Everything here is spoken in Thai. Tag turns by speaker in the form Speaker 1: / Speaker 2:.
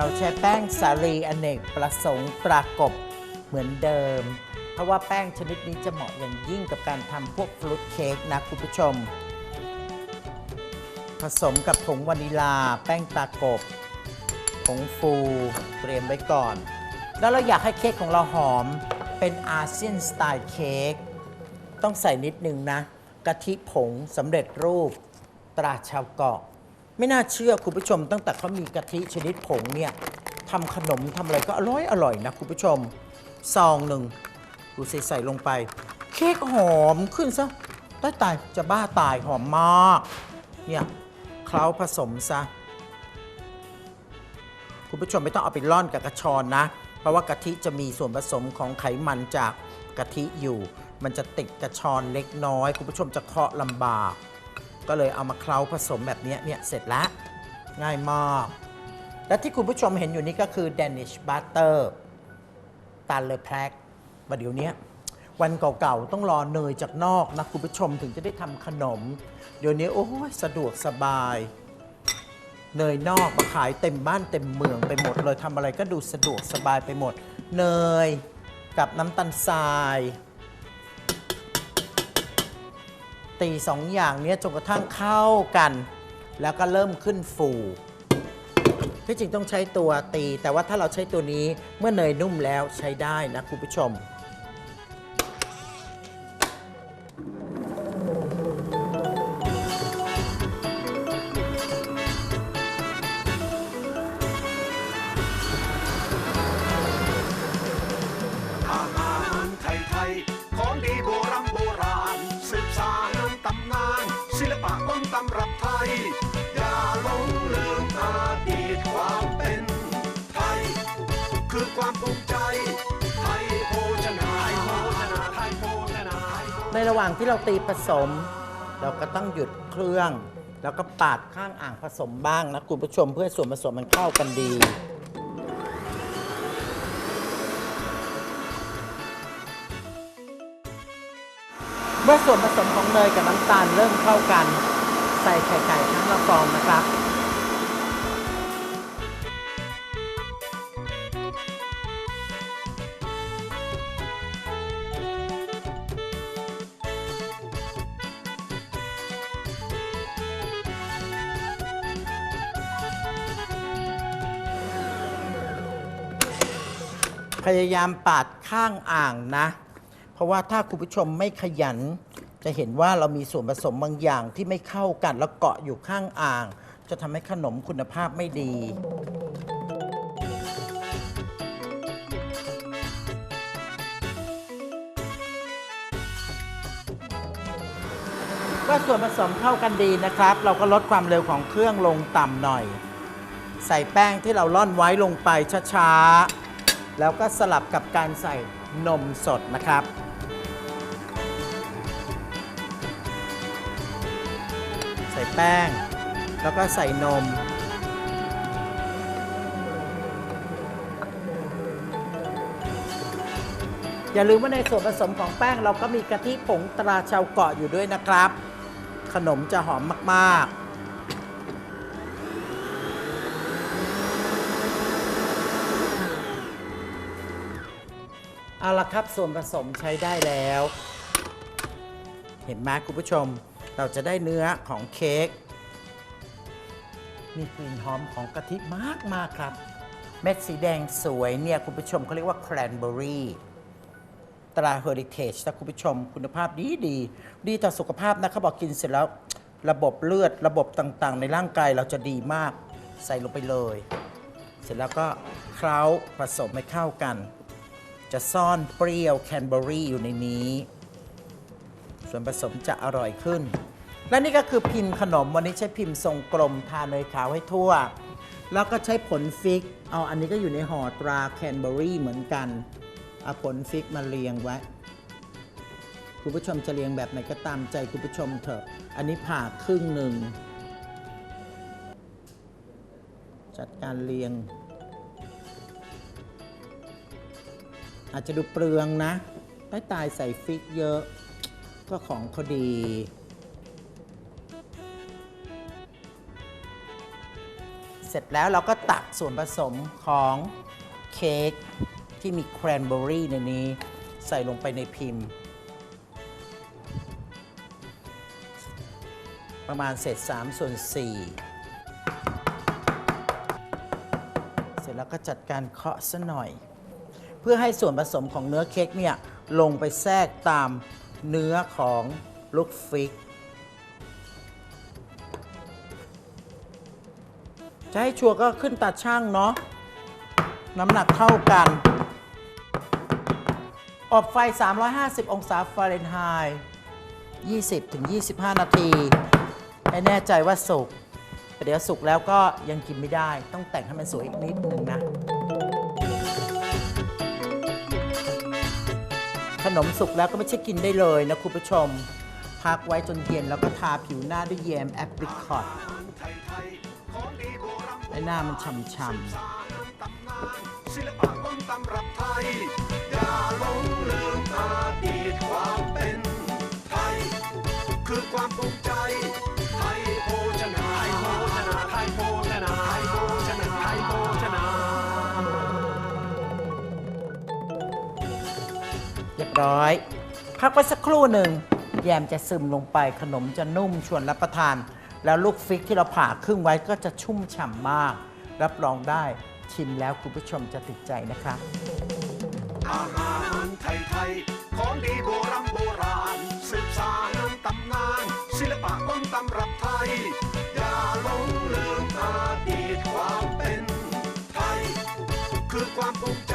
Speaker 1: เราใช้แป้งสาลีอเนกประสงค์ตรากบเหมือนเดิม เพราะว่าแป้งชนิดนี้จะเหมาะอย่างยิ่งกับการทำพวกฟรุตเค้กนะคุณผู้ชม ผสมกับผงวานิลา แป้งตากบผงฟูเตรียมไว้ก่อน แล้วเราอยากให้เค้กของเราหอมเป็นอาเซียนสไตล์เค้กต้องใส่นิดนึงนะ กะทิผงสำเร็จรูปตราชาวเกาะ ไม่น่าเชื่อคุณผู้ชม ตั้งแต่เขามีกะทิชนิดผงเนี่ยทำขนมทำอะไรก็อร่อยอร่อยนะคุณผู้ชม ซองหนึ่งดูใส่ใส่ลงไป เค้กหอมขึ้นซะตายตายจะบ้าตายหอมมากเนี่ยเคล้าผสมซะคุณผู้ชมไม่ต้องเอาไปร่อนกับกระชอนนะ เพราะว่ากะทิจะมีส่วนผสมของไขมันจากกะทิอยู่ มันจะติดกระชอนเล็กน้อย คุณผู้ชมจะเคาะลำบาก ก็เลยเอามาเคล้าผสมแบบนี้เนี่ยเสร็จแล้วง่ายมาก และที่คุณผู้ชมเห็นอยู่นี้ก็คือ Danish Butter ตาลเลอแพลกมาเดี๋ยวนี้วันเก่าๆ ต้องรอเนยจากนอกนะคุณผู้ชมถึงจะได้ทำขนม เดี๋ยวนี้โอ้ยสะดวกสบาย เนยนอกมาขายเต็มบ้านเต็มเมืองไปหมดเลยทำอะไรก็ดูสะดวกสบายไปหมด เนยกับน้ำตาลทราย ตีสองอย่างเนี้ยจนกระทั่งเข้ากัน แล้วก็เริ่มขึ้นฟู ที่จริงต้องใช้ตัวตี แต่ว่าถ้าเราใช้ตัวนี้เมื่อเนยนุ่มแล้วใช้ได้นะคุณผู้ชม
Speaker 2: ระหว่า
Speaker 1: งที่เราตีผสม เราก็ต้องหยุดเครื่อง แล้วก็ปาดข้างอ่างผสมบ้างนะคุณผู้ชมเพื่อส่วนผสมมันเข้ากันดี เมื่อส่วนผสมของเนยกับน้ำตาลเริ่มเข้ากัน ใส่ไข่ไก่ทั้งละฟองนะครับ พยายามปาดข้างอ่างนะ เพราะว่าถ้าคุณผู้ชมไม่ขยัน จะเห็นว่าเรามีส่วนผสมบางอย่างที่ไม่เข้ากันแล้วเกาะอยู่ข้างอ่าง จะทำให้ขนมคุณภาพไม่ดีเมื่อส่วนผสมเข้ากันดีนะครับ เราก็ลดความเร็วของเครื่องลงต่ำหน่อย ใส่แป้งที่เราล่อนไว้ลงไปช้าๆ แล้วก็สลับกับการใส่นมสดนะครับ ใส่แป้ง แล้วก็ใส่นม อย่าลืมว่าในส่วนผสมของแป้งเราก็มีกะทิผงตราชาวเกาะอยู่ด้วยนะครับ ขนมจะหอมมาก ๆ เอาละครับส่วนผสมใช้ได้แล้ว เห็นไหมคุณผู้ชม เราจะได้เนื้อของเค้กมีกลิ่นหอมของกะทิมากมากครับ เม็ดสีแดงสวยเนี่ยคุณผู้ชมเขาเรียกว่าแครนเบอรี่ตราเฮอริเทจนะคุณผู้ชม คุณภาพดีดี ดีต่อสุขภาพนะเขาบอกกินเสร็จแล้ว ระบบเลือดระบบต่างๆ ในร่างกายเราจะดีมาก ใส่ลงไปเลย เสร็จแล้วก็เคล้าผสมให้เข้ากัน จะซ่อนเปรี้ยวแคนเบอรี่อยู่ในนี้ ส่วนผสมจะอร่อยขึ้น และนี่ก็คือพิมพ์ขนม วันนี้ใช้พิมพ์ทรงกลมทาเนยขาวให้ทั่ว แล้วก็ใช้ผลฟิก เอาอันนี้ก็อยู่ในห่อตราแคนเบอรี่เหมือนกันเอาผลฟิกมาเรียงไว้คุณผู้ชมจะเรียงแบบไหนก็ตามใจคุณผู้ชมเถอะ อันนี้ผ่าครึ่งหนึ่ง จัดการเรียง อาจจะดูเปลืองนะใต้ตายใส่ฟิกเยอะ ก็ของเขาดี เสร็จแล้วเราก็ตักส่วนผสมของเค้กที่มีแครนเบอร์รี่ในนี้ ใส่ลงไปในพิมพ์ ประมาณเศษ3ส่วน4เสร็จแล้วก็จัดการเคาะซะหน่อย เพื่อให้ส่วนผสมของเนื้อเค้กเนี่ยลงไปแทรกตามเนื้อของลูกฟิก จะให้ชัวร์ก็ขึ้นตาช่างเนาะน้ำหนักเท่ากัน อบไฟ 350 องศาฟาเรนไฮต์20-25 นาที ให้แน่ใจว่าสุกแต่เดี๋ยวสุกแล้วก็ยังกินไม่ได้ ต้องแต่งให้มันสวยอีกนิดนึงนะ ขนมสุกแล้วก็ไม่ใช่กินได้เลยนะคุณผู้ชม พักไว้จนเย็นแล้วก็ทาผิวหน้าด้วยแยมแอปริคอตให้หน้ามันช่ำ
Speaker 2: ศิ ร้อย
Speaker 1: พักไว้สักครู่หนึ่ง แยมจะซึมลงไปขนมจะนุ่มชวนรับประทาน แล้วลูกฟิกที่เราผ่าครึ่งไว้ก็จะชุ่มฉ่ำมาก รับรองได้ชิมแล้วคุณผู้ชมจะติดใจนะคะ
Speaker 2: อาหารไทยไทยของดีโบราณโบราณสืบสานตำนาน ศิลปะต้นตำรับไทย อย่าหลงลืมอดีตความเป็นไทย คือความภูมิใจ